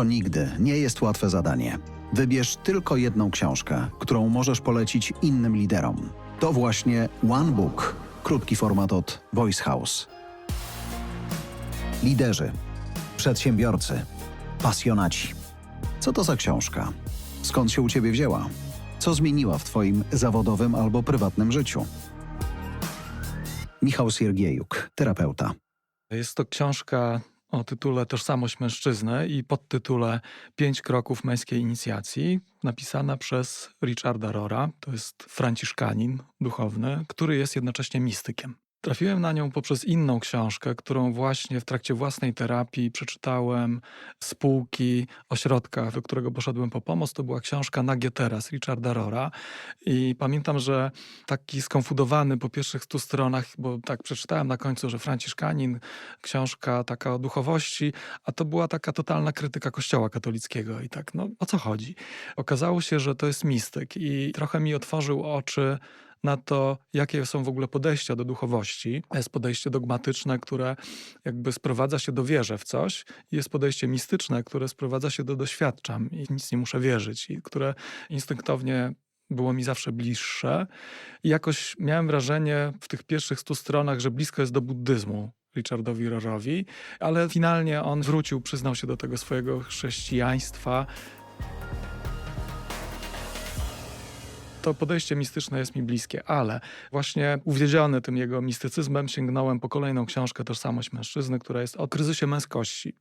To nigdy nie jest łatwe zadanie. Wybierz tylko jedną książkę, którą możesz polecić innym liderom. To właśnie One Book, krótki format od Voice House. Liderzy, przedsiębiorcy, pasjonaci. Co to za książka? Skąd się u ciebie wzięła? Co zmieniła w twoim zawodowym albo prywatnym życiu? Michał Siergiejuk, terapeuta. Jest to książka o tytule Tożsamość mężczyzny i podtytule Pięć kroków męskiej inicjacji, napisana przez Richarda Rora. To jest franciszkanin duchowny, który jest jednocześnie mistykiem. Trafiłem na nią poprzez inną książkę, którą właśnie w trakcie własnej terapii przeczytałem z półki ośrodka, do którego poszedłem po pomoc. To była książka Nagie Teraz Richarda Rora. I pamiętam, że taki skonfudowany po pierwszych stu stronach, bo tak przeczytałem na końcu, że Franciszkanin, książka taka o duchowości, a to była taka totalna krytyka Kościoła katolickiego. I tak, no o co chodzi? Okazało się, że to jest mistyk i trochę mi otworzył oczy na to, jakie są w ogóle podejścia do duchowości. Jest podejście dogmatyczne, które jakby sprowadza się do wierzę w coś, jest podejście mistyczne, które sprowadza się do doświadczam i nic nie muszę wierzyć, i które instynktownie było mi zawsze bliższe. I jakoś miałem wrażenie w tych pierwszych stu stronach, że blisko jest do buddyzmu. Richardowi Rorowi, ale finalnie on wrócił, przyznał się do tego swojego chrześcijaństwa, to podejście mistyczne jest mi bliskie, ale właśnie uwiedziony tym jego mistycyzmem sięgnąłem po kolejną książkę Tożsamość mężczyzny, która jest o kryzysie męskości.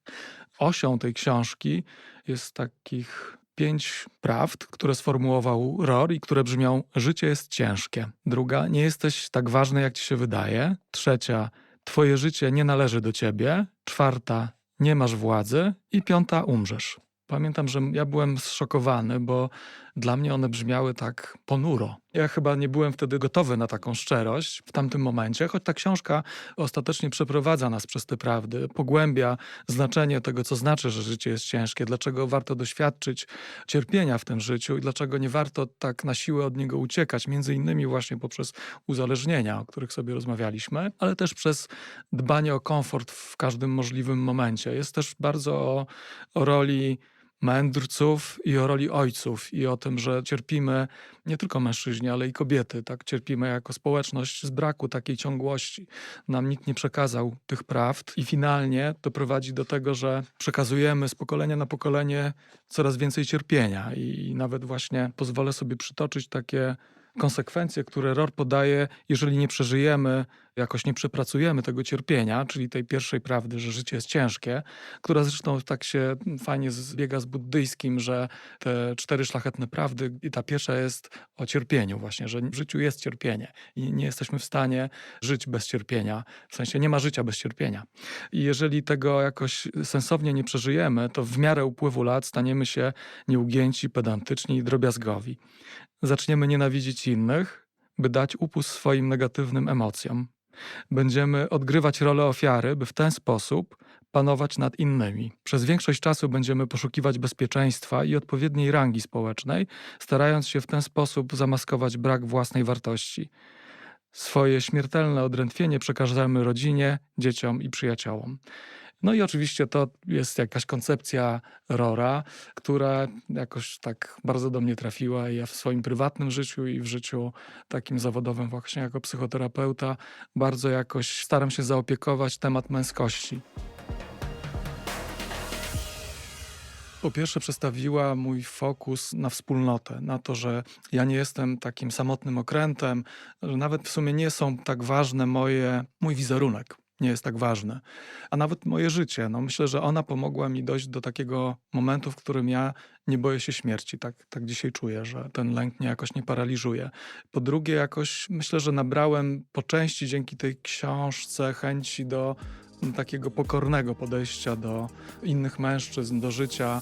Osią tej książki jest takich pięć prawd, które sformułował Ror i które brzmią: Życie jest ciężkie. Druga: Nie jesteś tak ważny, jak ci się wydaje. Trzecia: Twoje życie nie należy do ciebie. Czwarta: Nie masz władzy. I piąta: Umrzesz. Pamiętam, że ja byłem zszokowany, bo dla mnie one brzmiały tak ponuro. Ja chyba nie byłem wtedy gotowy na taką szczerość w tamtym momencie, choć ta książka ostatecznie przeprowadza nas przez te prawdy, pogłębia znaczenie tego, co znaczy, że życie jest ciężkie, dlaczego warto doświadczyć cierpienia w tym życiu i dlaczego nie warto tak na siłę od niego uciekać, między innymi właśnie poprzez uzależnienia, o których sobie rozmawialiśmy, ale też przez dbanie o komfort w każdym możliwym momencie. Jest też bardzo o, o roli mędrców i o roli ojców i o tym, że cierpimy nie tylko mężczyźni, ale i kobiety, tak cierpimy jako społeczność z braku takiej ciągłości. Nam nikt nie przekazał tych prawd i finalnie to prowadzi do tego, że przekazujemy z pokolenia na pokolenie coraz więcej cierpienia i nawet właśnie pozwolę sobie przytoczyć takie konsekwencje, które ROR podaje, jeżeli nie przeżyjemy, jakoś nie przepracujemy tego cierpienia, czyli tej pierwszej prawdy, że życie jest ciężkie, która zresztą tak się fajnie zbiega z buddyjskim, że te cztery szlachetne prawdy i ta pierwsza jest o cierpieniu właśnie, że w życiu jest cierpienie i nie jesteśmy w stanie żyć bez cierpienia, w sensie nie ma życia bez cierpienia. I jeżeli tego jakoś sensownie nie przeżyjemy, to w miarę upływu lat staniemy się nieugięci, pedantyczni i drobiazgowi. Zaczniemy nienawidzić innych, by dać upust swoim negatywnym emocjom. Będziemy odgrywać rolę ofiary, by w ten sposób panować nad innymi. Przez większość czasu będziemy poszukiwać bezpieczeństwa i odpowiedniej rangi społecznej, starając się w ten sposób zamaskować brak własnej wartości. Swoje śmiertelne odrętwienie przekażemy rodzinie, dzieciom i przyjaciołom. No i oczywiście to jest jakaś koncepcja Rora, która jakoś tak bardzo do mnie trafiła i ja w swoim prywatnym życiu i w życiu takim zawodowym właśnie jako psychoterapeuta bardzo jakoś staram się zaopiekować temat męskości. Po pierwsze, przestawiła mój fokus na wspólnotę, na to, że ja nie jestem takim samotnym okrętem, że nawet w sumie nie są tak ważne moje, mój wizerunek nie jest tak ważny, a nawet moje życie. No myślę, że ona pomogła mi dojść do takiego momentu, w którym ja nie boję się śmierci. Tak, tak dzisiaj czuję, że ten lęk mnie jakoś nie paraliżuje. Po drugie, jakoś myślę, że nabrałem po części dzięki tej książce chęci do takiego pokornego podejścia do innych mężczyzn, do życia.